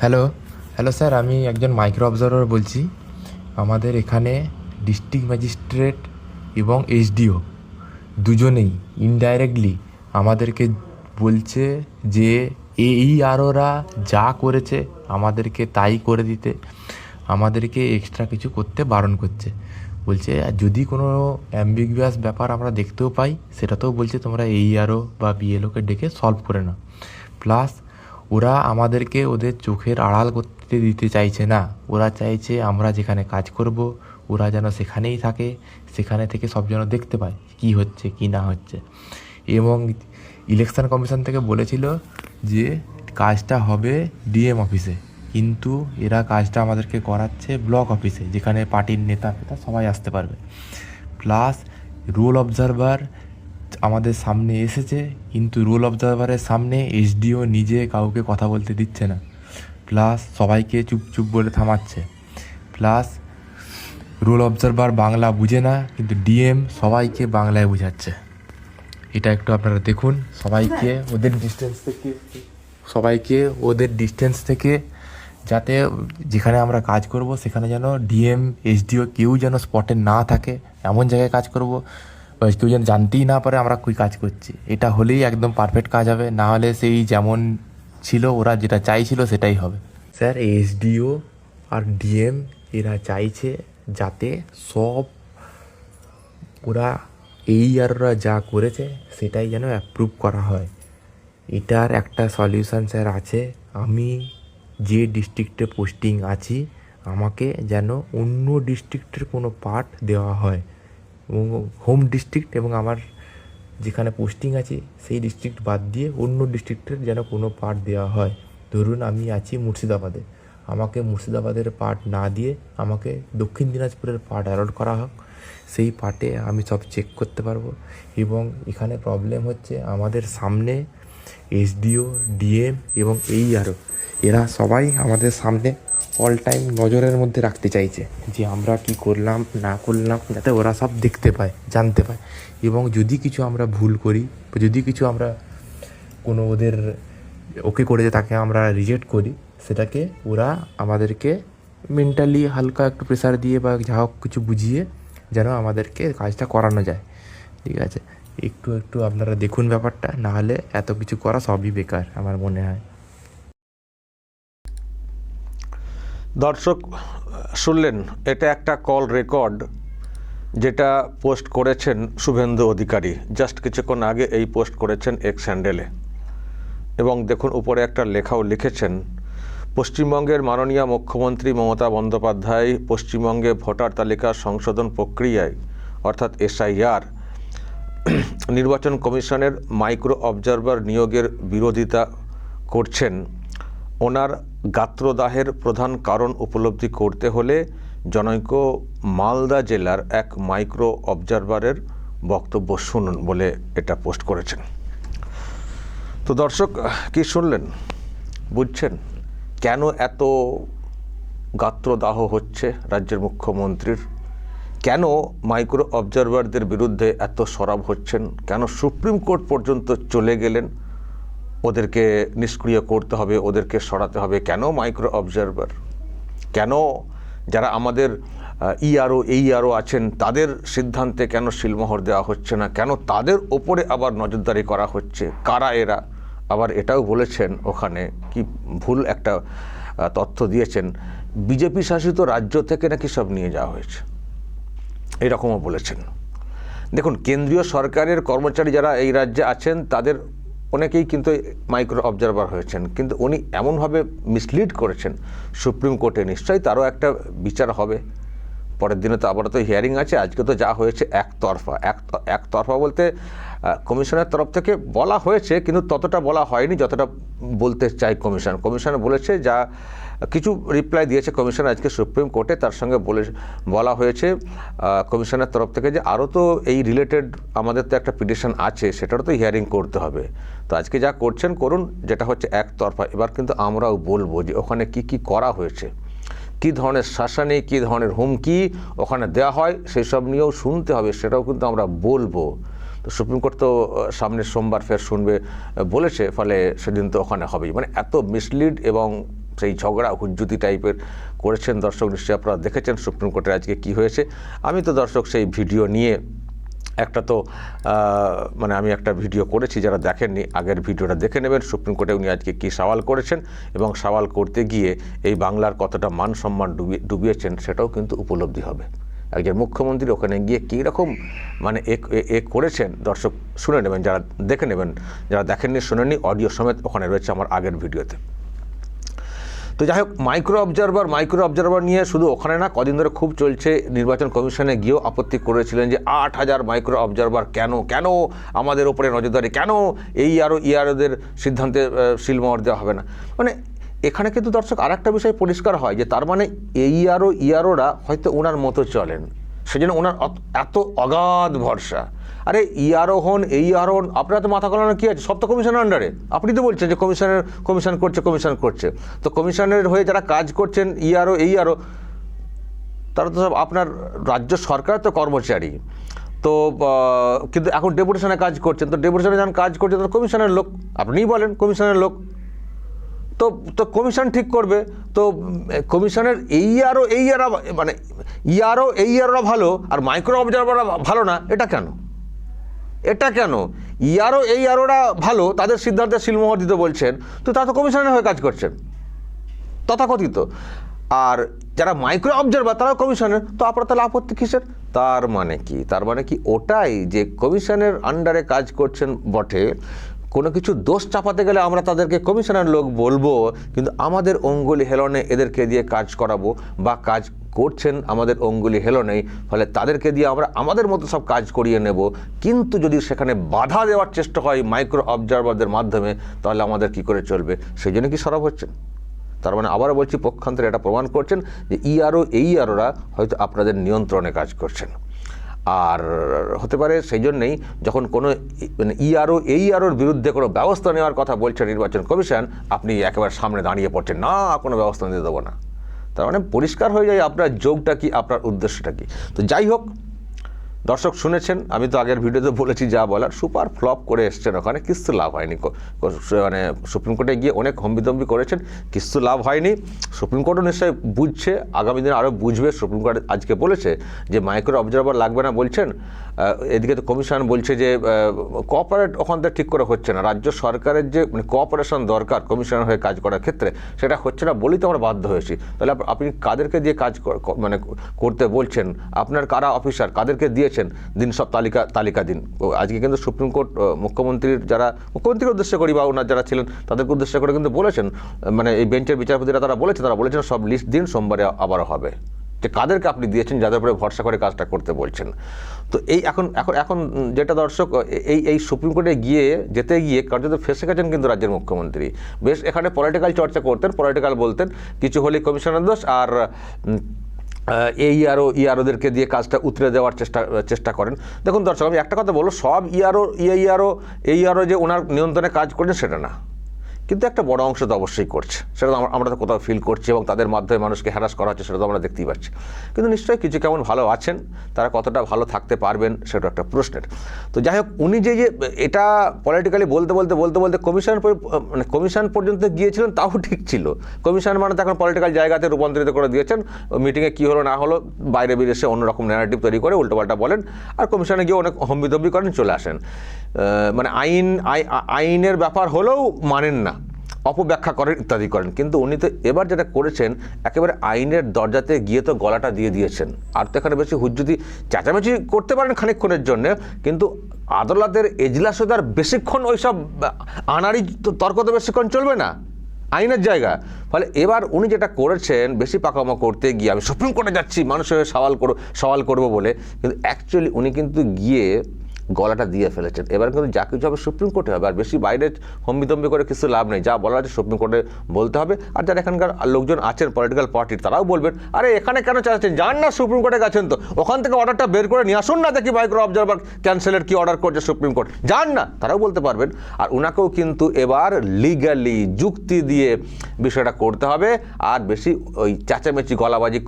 Hello hello sir আমি একজন micro observer বলছি। আমাদের এখানে ডিস্ট্রিক্ট ম্যাজিস্ট্রেট এবং এইচডিও দুজনেই ইনডাইরেক্টলি আমাদেরকে বলছে যে এই আরোরা যা করেছে আমাদেরকে তাই করে দিতে, আমাদেরকে এক্সট্রা কিছু করতে বারণ করছে। বলছে যদি কোনো অ্যাম্বিগুয়াস ব্যাপার আমরা দেখতেও পাই, সেটাতেও বলছে তোমরা এই আরও বা বিএলওকে ডেকে সলভ করে নাও। প্লাস ওরা আমাদেরকে ওদের চোখের আড়াল করতে দিতে চাইছে না। ওরা চাইছে আমরা যেখানে কাজ করব, ওরা যেন সেখানেই থাকে, সেখানে থেকে সব যেন দেখতে পায় কি হচ্ছে, কি না হচ্ছে। এবং ইলেকশন কমিশন থেকে বলেছিল যে কাজটা হবে ডিএম অফিসে কিন্তু এরা কাজটা আমাদেরকে করাচ্ছে ব্লক অফিসে যেখানে পার্টির নেতা ফেতা সবাই আসতে পারবে। প্লাস রুল অবজারভার আমাদের সামনে এসেছে কিন্তু রুল অবজারভারের সামনে এসডিও নিজে কাউকে কথা বলতে দিচ্ছে না। প্লাস সবাইকে চুপ চুপ বলে থামাচ্ছে। প্লাস রুল অবজারভার বাংলা বুঝে না কিন্তু ডিএম সবাইকে বাংলায় বোঝাচ্ছে। এটা একটু আপনারা দেখুন সবাইকে ওদের ডিস্টেন্স থেকে সবাইকে ওদের ডিস্টেন্স থেকে যাতে যেখানে আমরা কাজ করব সেখানে যেন ডিএম এসডিও কেউ যেন স্পটে না থাকে। এমন জায়গায় কাজ করব কেউ যেন জানতেই না পারে আমরা কী কাজ করছি। এটা হলেই একদম পারফেক্ট কাজ হবে। না হলে সেই যেমন ছিল, ওরা যেটা চাইছিল সেটাই হবে। স্যার, এসডিও আর ডিএম এরা চাইছে যাতে সব ওরা এই আর ওরা যা করেছে সেটাই যেন অ্যাপ্রুভ করা হয়। এটার একটা সলিউশন স্যার আছে। আমি যে ডিস্ট্রিক্টে পোস্টিং আছি, আমাকে যেন অন্য ডিস্ট্রিক্টের কোনো পার্ট দেওয়া হয়। এবং হোম ডিস্ট্রিক্ট এবং আমার যেখানে পোস্টিং আছে, সেই ডিস্ট্রিক্ট বাদ দিয়ে অন্য ডিস্ট্রিক্টের যেন কোনো পার্ট দেওয়া হয়। ধরুন আমি আছি মুর্শিদাবাদে। আমাকে মুর্শিদাবাদের পার্ট না দিয়ে আমাকে দক্ষিণ দিনাজপুরের পার্ট অ্যালট করা হোক, সেই পার্টে আমি সব চেক করতে পারব। এবং এখানে প্রবলেম হচ্ছে আমাদের সামনে এসডিও ডিএম এবং এই আরও এরা সবাই আমাদের সামনে অল টাইম নজরের মধ্যে রাখতে চাইছে যে আমরা কি করলাম, না করলাম, যাতে ওরা সব দেখতে পায়, জানতে পায়। এবং যদি কিছু আমরা ভুল করি, যদি কিছু আমরা কোনো ওদের ওকে করে যে তাকে আমরা রিজেক্ট করি, সেটাকে ওরা আমাদেরকে মেন্টালি হালকা একটু প্রেশার দিয়ে বা যা হোক কিছু বুঝিয়ে যেন আমাদেরকে কাজটা করানো যায়। ঠিক আছে? একটু একটু আপনারা দেখুন ব্যাপারটা নাহলে এত কিছু করা সবই বেকার, আমার মনে হয়। দর্শক, শুনলেন, এটা একটা কল রেকর্ড যেটা পোস্ট করেছেন শুভেন্দু অধিকারী। জাস্ট কিছুক্ষণ আগে এই পোস্ট করেছেন এক্স স্যান্ডেলে এবং দেখুন, উপরে একটা লেখাও লিখেছেন, পশ্চিমবঙ্গের মাননীয় মুখ্যমন্ত্রী মমতা বন্দ্যোপাধ্যায় পশ্চিমবঙ্গে ভোটার তালিকা সংশোধন প্রক্রিয়ায়, অর্থাৎ এসআইআর, নির্বাচন কমিশনের মাইক্রো অবজারভার নিয়োগের বিরোধিতা করছেন। ওনার গাত্রদাহের প্রধান কারণ উপলব্ধি করতে হলে জনৈক মালদা জেলার এক মাইক্রো অবজারভারের বক্তব্য শুনুন বলে এটা পোস্ট করেছেন। তো দর্শক, কি শুনলেন? বুঝছেন? কেন এত গাত্রদাহ হচ্ছে রাজ্যের মুখ্যমন্ত্রীর? কেন মাইক্রো অবজারভারদের বিরুদ্ধে এত সরব হচ্ছেন? কেন সুপ্রিম কোর্ট পর্যন্ত চলে গেলেন? ওদেরকে নিষ্ক্রিয় করতে হবে, ওদেরকে সরাতে হবে। কেন মাইক্রো অবজারভার কেন যারা আমাদের ইআরও এই আরও আছেন, তাদের সিদ্ধান্তে কেন শিলমোহর দেওয়া হচ্ছে না? কেন তাদের ওপরে আবার নজরদারি করা হচ্ছে? কারা এরা? আবার এটাও বলেছেন ওখানে, কি ভুল একটা তথ্য দিয়েছেন। বিজেপি শাসিত রাজ্য থেকে নাকি সব নিয়ে যাওয়া হয়েছে? এরকমও বলেছেন। দেখুন, কেন্দ্রীয় সরকারের কর্মচারী যারা এই রাজ্যে আছেন, তাদের অনেকেই কিন্তু মাইক্রো অবজারভার হয়েছেন, কিন্তু উনি এমনভাবে মিসলিড করেছেন, সুপ্রিম কোর্টে নিশ্চয়ই তারও একটা বিচার হবে। পরের দিনে তো আবার তো হিয়ারিং আছে, আজকে তো যা হয়েছে একতরফা। এক, একতরফা বলতে কমিশনের তরফ থেকে বলা হয়েছে, কিন্তু ততটা বলা হয়নি যতটা বলতে চাই কমিশন। কমিশন বলেছে যা কিছু রিপ্লাই দিয়েছে কমিশন আজকে সুপ্রিম কোর্টে, তার সঙ্গে বলে, বলা হয়েছে কমিশনের তরফ থেকে যে আরও তো এই রিলেটেড আমাদের তো একটা পিটিশন আছে, সেটারও তো হিয়ারিং করতে হবে। তো আজকে যা করছেন, করুন, যেটা হচ্ছে একতরফা। এবার কিন্তু আমরাও বলব যে ওখানে কি কি করা হয়েছে। কী ধরনের শাসানি, কী ধরনের হুমকি ওখানে দেওয়া হয় সেই সব নিয়েও শুনতে হবে, সেটাও কিন্তু আমরা বলব। তো সুপ্রিম কোর্ট তো সামনের সোমবার ফের শুনবে বলেছে, ফলে সেদিন তো ওখানে হবেই। মানে এত মিসলিড এবং সেই ঝগড়া, হুজ্জুতি টাইপের করেছেন দর্শক। নিশ্চয়ই আপনারা দেখেছেন সুপ্রিম কোর্টের আজকে কি হয়েছে। আমি তো দর্শক সেই ভিডিও নিয়ে একটা তো মানে আমি একটা ভিডিও করেছি, যারা দেখেননি, আগের ভিডিওটা দেখে নেবেন। সুপ্রিম কোর্টে উনি আজকে কী সওয়াল করেছেন এবং সওয়াল করতে গিয়ে এই বাংলার কতটা মান সম্মান ডুবিয়ে ডুবিয়েছেন সেটাও কিন্তু উপলব্ধি হবে। একজন মুখ্যমন্ত্রী ওখানে গিয়ে কী রকম মানে এ করেছেন, দর্শক শুনে নেবেন, যারা দেখে নেবেন, যারা দেখেননি, শুনেননি অডিও সমেত ওখানে রয়েছে আমার আগের ভিডিওতে। তো যাই হোক মাইক্রো অবজারভার মাইক্রো অবজারভার নিয়ে শুধু ওখানে না কদিন ধরে খুব চলছে নির্বাচন কমিশনে গিয়েও আপত্তি করেছিলেন যে আট হাজার মাইক্রো অবজারভার কেন কেন আমাদের ওপরে নজরদারি কেন এই আরও ইয়ারোদের সিদ্ধান্তে আহ, সিলমোহর দেওয়া হবে না? মানে এখানে কিন্তু দর্শক আর একটা বিষয় পরিষ্কার হয় যে তার মানে এই আরও ইয়ারোরা হয়তো ওনার মতো চলেন সেজন্য ওনার এত অগাধ ভরসা। আরে ইয়ারও হন, এই আর হন, আপনারা তো মাথা কলানো কী আছে? সব তো কমিশনের আন্ডারে আপনি তো বলছেন যে কমিশনের, কমিশন করছে কমিশন করছে। তো কমিশনের হয়ে যারা কাজ করছেন, ই ইয়ারও এই আরও তারা তো সব আপনার রাজ্য সরকার তো কর্মচারী। তো কিন্তু এখন ডেপুটেশনে কাজ করছেন, তো ডেপুটেশনে যখন কাজ করছেন তো কমিশনের লোক, আপনিই বলেন কমিশনের লোক। তো তো কমিশন ঠিক করবে। তো, কমিশনের এই আরও এই আরও মানে ইয়ারও এই আরও ভালো, আর মাইক্রো অবজারভাররা ভালো না, এটা কেন? এটা কেন? ইয়ারও, এই আরোরা ভালো, তাদের সিদ্ধান্তে শিলমোহর দিতে বলছেন, তো তা তো কমিশনের হয়ে কাজ করছেন, তথাকথিত। আর যারা মাইক্রো অবজারভার তারাও কমিশনের, তো আপনার তাহলে আপত্তি কিসের? তার মানে কি? তার মানে কি ওটাই যে কমিশনের আন্ডারে কাজ করছেন বটে কোনো কিছু দোষ চাপাতে গেলে আমরা তাদেরকে কমিশনের লোক বলব, কিন্তু আমাদের অঙ্গুলি হেলনে এদেরকে দিয়ে কাজ করাবো বা কাজ করছেন আমাদের অঙ্গুলি হেলো নেই ফলে তাদেরকে দিয়ে আমরা আমাদের মতো সব কাজ করিয়ে নেব। কিন্তু যদি সেখানে বাধা দেওয়ার চেষ্টা হয় মাইক্রো অবজারভারদের মাধ্যমে, তাহলে আমাদের কি করে চলবে? সেই জন্য কি সরব হচ্ছেন? তার মানে আবারও বলছি, পক্ষান্তরে এটা প্রমাণ করছেন যে ইআরও এই আরোরা হয়তো আপনাদের নিয়ন্ত্রণে কাজ করছেন। আর হতে পারে সেই জন্যেই যখন কোনো মানে ইআরও এই আরোর বিরুদ্ধে কোনো ব্যবস্থা নেওয়ার কথা বলছে নির্বাচন কমিশন, আপনি একেবারে সামনে দাঁড়িয়ে পড়ছেন, না, কোনো ব্যবস্থা নিতে দেবো না। তার মানে পরিষ্কার হয়ে যায় আপনার যোগটা কি, আপনার উদ্দেশ্যটা কি। তো যাই হোক দর্শক শুনেছেন, আমি তো আগের ভিডিওতে বলেছি যা বলার, সুপার ফ্লপ করে এসছেন ওখানে কিস্তু লাভ হয়নি। মানে সুপ্রিম কোর্টে গিয়ে অনেক হম্বিতম্বি করেছেন কিস্তু লাভ হয়নি। সুপ্রিম কোর্টও নিশ্চয়ই বুঝছে, আগামী দিনে আরও বুঝবে, সুপ্রিম কোর্ট আজকে বলেছে যে মাইক্রো অবজারভার লাগবে না বলছেন। এদিকে তো কমিশন বলছে যে কোঅপারেট ওখান থেকে ঠিক করে হচ্ছে না। রাজ্য সরকারের যে মানে কোঅপারেশন দরকার কমিশনের হয়ে কাজ করার ক্ষেত্রে, সেটা হচ্ছে না বলেই তো আমরা বাধ্য হয়েছি। তাহলে আপনি কাদেরকে দিয়ে কাজ মানে করতে বলছেন? আপনার কারা অফিসার কাদেরকে দিয়েছেন দিন সব তালিকা তালিকা দিন? আজকে কিন্তু সুপ্রিম কোর্ট মুখ্যমন্ত্রীর যারা মুখ্যমন্ত্রীর উদ্দেশ্য করি বা ওনার যারা ছিলেন, তাদেরকে উদ্দেশ্য করে কিন্তু বলেছেন। মানে এই বেঞ্চের বিচারপতিরা তারা বলেছে, তারা বলেছেন সব লিস্ট দিন সোমবারে আবারও হবে। যে কাদেরকে আপনি দিয়েছেন যাদের উপরে ভরসা করে কাজটা করতে বলছেন। তো এই এখন এখন এখন যেটা দর্শক, এই এই সুপ্রিম কোর্টে গিয়ে যেতে গিয়ে কার্যত ফেসে গেছেন কিন্তু রাজ্যের মুখ্যমন্ত্রী। বেশ, এখানে পলিটিক্যাল চর্চা করতেন পলিটিক্যাল বলতেন, কিছু হলে কমিশনের দোষ আর এই আরও ইয়ারোদেরকে দিয়ে কাজটা উতরে দেওয়ার চেষ্টা চেষ্টা করেন। দেখুন দর্শক, আমি একটা কথা বলব, সব ইয়ারও এই আরও এই আরও যে ওনার নিয়ন্ত্রণে কাজ করছেন সেটা না। কিন্তু একটা বড় অংশ তো অবশ্যই করছে। সেটা তো আমরা- তো কোথাও ফিল করছি এবং তাদের মাধ্যমে মানুষকে হ্যারাস করা হচ্ছে, সেটা তো আমরা দেখতেই পাচ্ছি। কিন্তু নিশ্চয়ই কিছু কেমন ভালো আছেন, তারা কতটা ভালো থাকতে পারবেন, সেটা একটা প্রশ্নের। তো যাই হোক, উনি যে যে এটা পলিটিক্যালি বলতে বলতে বলতে বলতে কমিশন মানে কমিশন পর্যন্ত গিয়েছিলেন, তাও ঠিক ছিল। কমিশন মানে তো এখন পলিটিক্যাল জায়গাতে রূপান্তরিত করে দিয়েছেন। মিটিংয়ে কী হলো, না হলো, বাইরে বেরিয়ে অন্যরকম ন্যারেটিভ তৈরি করে উল্টোপাল্টা বলেন, আর কমিশনে গিয়ে অনেক হম্বিতম্বি করেন, চলে আসেন। মানে আইন আই- আইনের ব্যাপার হলেও মানেন না। অপব্যাখ্যা করেন, ইত্যাদি করেন। কিন্তু উনি তো এবার যেটা করেছেন, একেবারে আইনের দরজাতে গিয়ে তো গলাটা দিয়ে দিয়েছেন। আর তো এখানে বেশি হুজ্জুতি চেঁচামেচি করতে পারেন খানিকক্ষণের জন্য, কিন্তু আদালতের এজলাসে তো আর বেশিক্ষণ ওইসব আনারি তর্ক তো বেশিক্ষণ চলবে না। আইনের জায়গা। ফলে এবার উনি যেটা করেছেন, বেশি পাকামো করতে গিয়ে, আমি সুপ্রিম কোর্টে যাচ্ছি মানুষের সওয়াল করো, সওয়াল করব বলে, কিন্তু অ্যাকচুয়ালি উনি কিন্তু গিয়ে গলাটা দিয়ে ফেলেছেন। এবার কিন্তু যা কিছু হবে সুপ্রিম কোর্টে হবে, আর বেশি বাইরে হম্বিতম্বি করে কিছু লাভ নেই। যা বলার আছে সুপ্রিম কোর্টে বলতে হবে। আর যারা এখানকার লোকজন আছেন পলিটিক্যাল পার্টির তারাও বলবেন, আরে, এখানে কেন চাচ্ছেন যান না সুপ্রিম কোর্টে গেছেন তো। ওখান থেকে অর্ডারটা বের করে নিয়ে আসুন না দেখি মাইক্রো অবজারভার ক্যান্সেলের কি অর্ডার করছে সুপ্রিম কোর্ট যান না, তারাও বলতে পারবেন। আর ওনাকেও কিন্তু এবার লিগালি যুক্তি দিয়ে বিষয়টা করতে হবে। আর বেশি ওই চেঁচামেচি, গলাবাজি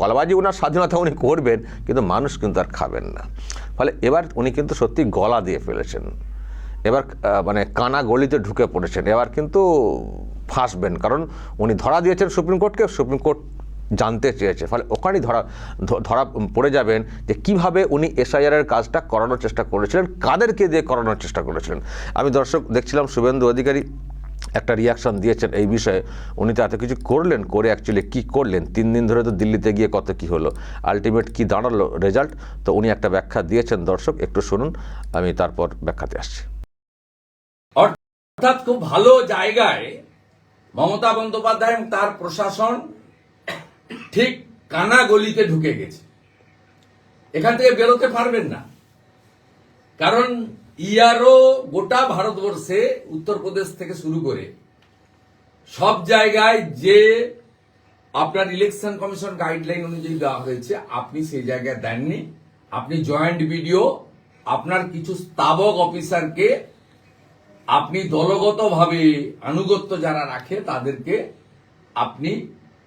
গলাবাজি ওনার স্বাধীনতা উনি করবেন, কিন্তু মানুষ কিন্তু আর খাবেন না। ফলে এবার উনি কিন্তু সত্যি গলা দিয়ে ফেলেছেন। এবার মানে কানা গলিতে ঢুকে পড়েছেন। এবার কিন্তু ফাঁসবেন, কারণ উনি ধরা দিয়েছেন সুপ্রিম কোর্টকে, সুপ্রিম কোর্ট জানতে চেয়েছে। ফলে ওখানেই ধরা ধরা পড়ে যাবেন যে কীভাবে উনি এসআইআরের কাজটা করানোর চেষ্টা করেছিলেন, কাদেরকে দিয়ে করানোর চেষ্টা করেছিলেন। আমি দর্শক, দেখছিলাম শুভেন্দু অধিকারী একটা রিয়াকশন দিয়েছেন এই বিষয়ে। উনি তো এত কিছু করলেন, করে অ্যাকচুয়ালি কি করলেন? তিন দিন ধরে তো দিল্লিতে গিয়ে কত কি হলো? আলটিমেট কি দাঁড়াল রেজাল্ট তো উনি একটা ব্যাখ্যা দিয়েছেন দর্শক, একটু শুনুন, আমি তারপর ব্যাখ্যাতে আসছি। অর্থাৎ খুব ভালো জায়গায় মমতা বন্দ্যোপাধ্যায় এবং তার প্রশাসন ঠিক কানা গলিতে ঢুকে গেছে। এখান থেকে বেরোতে পারবেন না। কারণ ইয়ারও গোটা ভারতবর্ষে উত্তরপ্রদেশ থেকে শুরু করে সব জায়গায় যে আপনার ইলেকশন কমিশন গাইডলাইন অনুযায়ী দেওয়া হয়েছে, আপনি সেই জায়গায় দেননি। আপনি জয়েন্ট ভিডিও আপনার কিছু স্তাবক অফিসারকে আপনি দলগতভাবে আনুগত্য যারা রাখে, তাদেরকে আপনি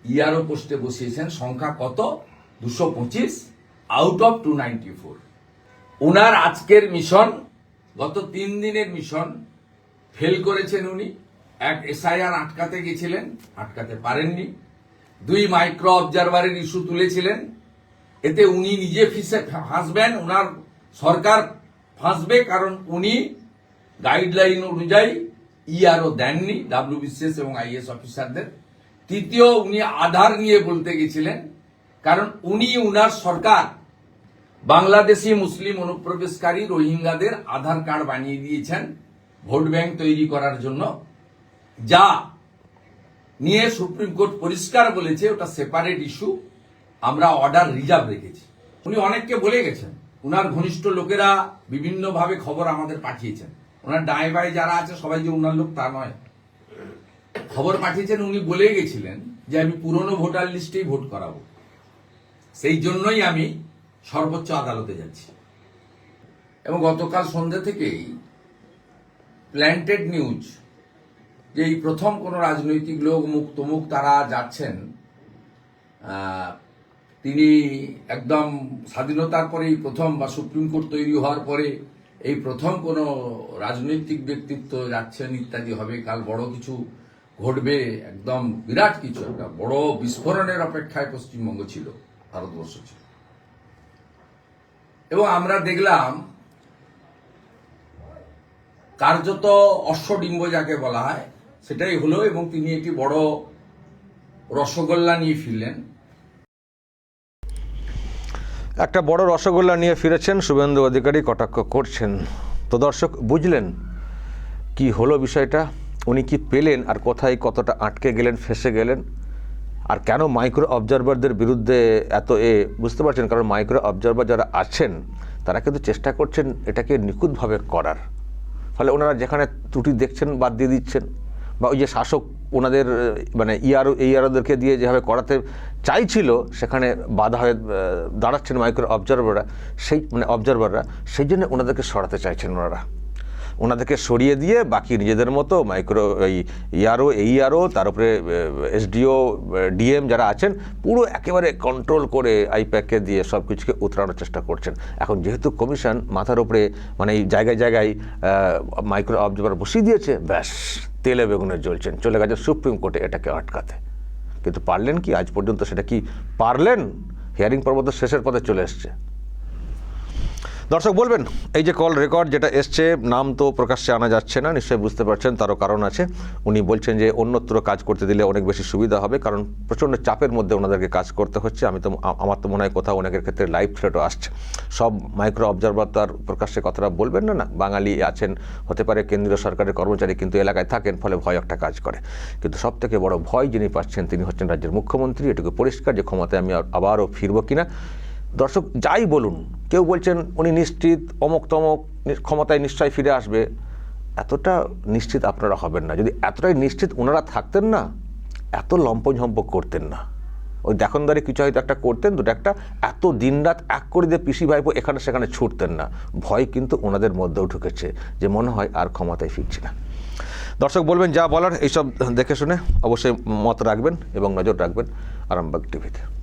ইয়ারও পোস্টে বসিয়েছেন। সংখ্যা কত? দুশো পঁচিশ out of two ninety four ওনার আজকের মিশন গত তিন দিনের মিশন ফেল করেছেন উনি। এক এসআইআর আটকাতে গেছিলেন, আটকাতে পারেননি। দুই মাইক্রো অবজারভারের ইস্যু তুলেছিলেন। এতে উনি নিজে ফিসে ফাঁসবেন ওনার সরকার ফাঁসবে কারণ উনি গাইডলাইন অনুযায়ী ইআরও দেননি ডাব্লিউবিসিএস এবং আইএস অফিসারদের। তৃতীয়, উনি আধার নিয়ে বলতে গেছিলেন, কারণ উনি উনার সরকার বাংলাদেশি মুসলিম অনুপ্রবেশকারী রোহিঙ্গাদের আধার কার্ড বানিয়ে দিয়েছেন ভোট ব্যাংক তৈরি করার জন্য, যা নিয়ে সুপ্রিম কোর্ট পরিষ্কার বলেছে ওটা সেপারেট ইস্যু আমরা অর্ডার রিজার্ভ রেখেছি। উনি অনেককে বলে গেছেন, উনার ঘনিষ্ঠ লোকেরা বিভিন্নভাবে খবর আমাদের পাঠিয়েছেন। ওনার ডায় বাই যারা আছে, সবাই যে উনার লোক তা নয়। খবর পাঠিয়েছেন, উনি বলে গেছিলেন যে আমি পুরনো ভোটার লিস্টেই ভোট করাবো। সেই জন্যই আমি সর্বোচ্চ আদালতে যাচ্ছি। এবং গতকাল সন্ধ্যে থেকেই প্ল্যান্টেড নিউজ যে এই প্রথম কোন রাজনৈতিক লোক, মুখ তমুক তারা যাচ্ছেন তিনি একদম স্বাধীনতার পরেই প্রথম বা সুপ্রিম কোর্ট তৈরি হওয়ার পরে এই প্রথম কোন রাজনৈতিক ব্যক্তিত্ব যাচ্ছেন ইত্যাদি হবে, কাল বড় কিছু ঘটবে, একদম বিরাট কিছু একটা বড় বিস্ফোরণের অপেক্ষায় পশ্চিমবঙ্গ ছিল, ভারতবর্ষ ছিল। এবং আমরা দেখলাম কার্যত অশ্বডিম্ব যাকে বলা হয়, সেটাই হলো এবং তিনি একটি বড় রসগোল্লা নিয়ে ফিরলেন। একটা বড় রসগোল্লা নিয়ে ফিরেছেন শুভেন্দু অধিকারী, কটাক্ষ করছেন। তো দর্শক, বুঝলেন কি হলো বিষয়টা? উনি কি পেলেন আর কোথায় কতটা আটকে গেলেন, ফেসে গেলেন? আর কেন মাইক্রো অবজারভারদের বিরুদ্ধে এত এ বুঝতে পারছেন? কারণ মাইক্রো অবজারভার যারা আছেন, তারা কিন্তু চেষ্টা করছেন এটাকে নিখুঁতভাবে করার। ফলে ওনারা যেখানে ত্রুটি দেখছেন, বাদ দিয়ে দিচ্ছেন। বা ওই যে শাসক ওনাদের মানে ইয়ারও, এই ইয়ারোদেরকে দিয়ে যেভাবে করাতে চাইছিল, সেখানে বাধা হয়ে দাঁড়াচ্ছেন মাইক্রো অবজারভাররা সেই মানে অবজারভাররা সেই জন্য ওনাদেরকে সরাতে চাইছেন ওনারা। ওনাদেরকে সরিয়ে দিয়ে বাকি নিজেদের মতো মাইক্রো, এই ইয়ারও এই আরও তার উপরে এসডিও ডিএম যারা আছেন, পুরো একেবারে কন্ট্রোল করে আইপ্যাককে দিয়ে সব কিছুকে উতরানোর চেষ্টা করছেন। এখন যেহেতু কমিশন মাথার উপরে মানে এই জায়গায় জায়গায় মাইক্রো অবজারভার বসিয়ে দিয়েছে, ব্যাস, তেলে বেগুনে জ্বলছেন। চলে গেছে সুপ্রিম কোর্টে এটাকে আটকাতে। কিন্তু পারলেন কি? আজ পর্যন্ত সেটা কি পারলেন? হিয়ারিং পর্ব তো শেষের পথে চলে এসছে। দর্শক, বলবেন, এই যে কল রেকর্ড যেটা এসছে, নাম তো প্রকাশ্যে আনা যাচ্ছে না, নিশ্চয়ই বুঝতে পারছেন, তারও কারণ আছে। উনি বলছেন যে, অন্যত্র কাজ করতে দিলে অনেক বেশি সুবিধা হবে, কারণ প্রচণ্ড চাপের মধ্যে ওনাদেরকে কাজ করতে হচ্ছে। আমি তো, আমার তো মনে হয় কোথাও অনেকের ক্ষেত্রে লাইভ থ্রেটও আসছে। সব মাইক্রো অবজারভার তো আর প্রকাশ্যে কথাটা বলবেন না না, বাঙালি আছেন, হতে পারে কেন্দ্রীয় সরকারের কর্মচারী কিন্তু এলাকায় থাকেন, ফলে ভয় একটা কাজ করে। কিন্তু সব থেকে বড় ভয় যিনি পাচ্ছেন, তিনি হচ্ছেন রাজ্যের মুখ্যমন্ত্রী। এটুকু পরিষ্কার যে ক্ষমতায় আমি আবারও ফিরবো কিনা দর্শক যাই বলুন, কেউ বলছেন উনি নিশ্চিত, অমুক তমক ক্ষমতায় নিশ্চয়ই ফিরে আসবে। এতটা নিশ্চিত আপনারা হবেন না। যদি এতটাই নিশ্চিত ওনারা থাকতেন না, এত লম্পঝম্প করতেন না। ওই দেখনদারি কিছু হয়তো একটা করতেন, দুটো একটা। এত দিনরাত এক করে দিয়ে পিসি ভাইপো এখানে সেখানে ছুটতেন না। ভয় কিন্তু ওনাদের মধ্যেও ঢুকেছে যে মনে হয় আর ক্ষমতায় ফিরছে না। দর্শক বলবেন, যা বলার, এইসব দেখে শুনে অবশ্যই মত রাখবেন এবং নজর রাখবেন আরামবাগ টিভিতে।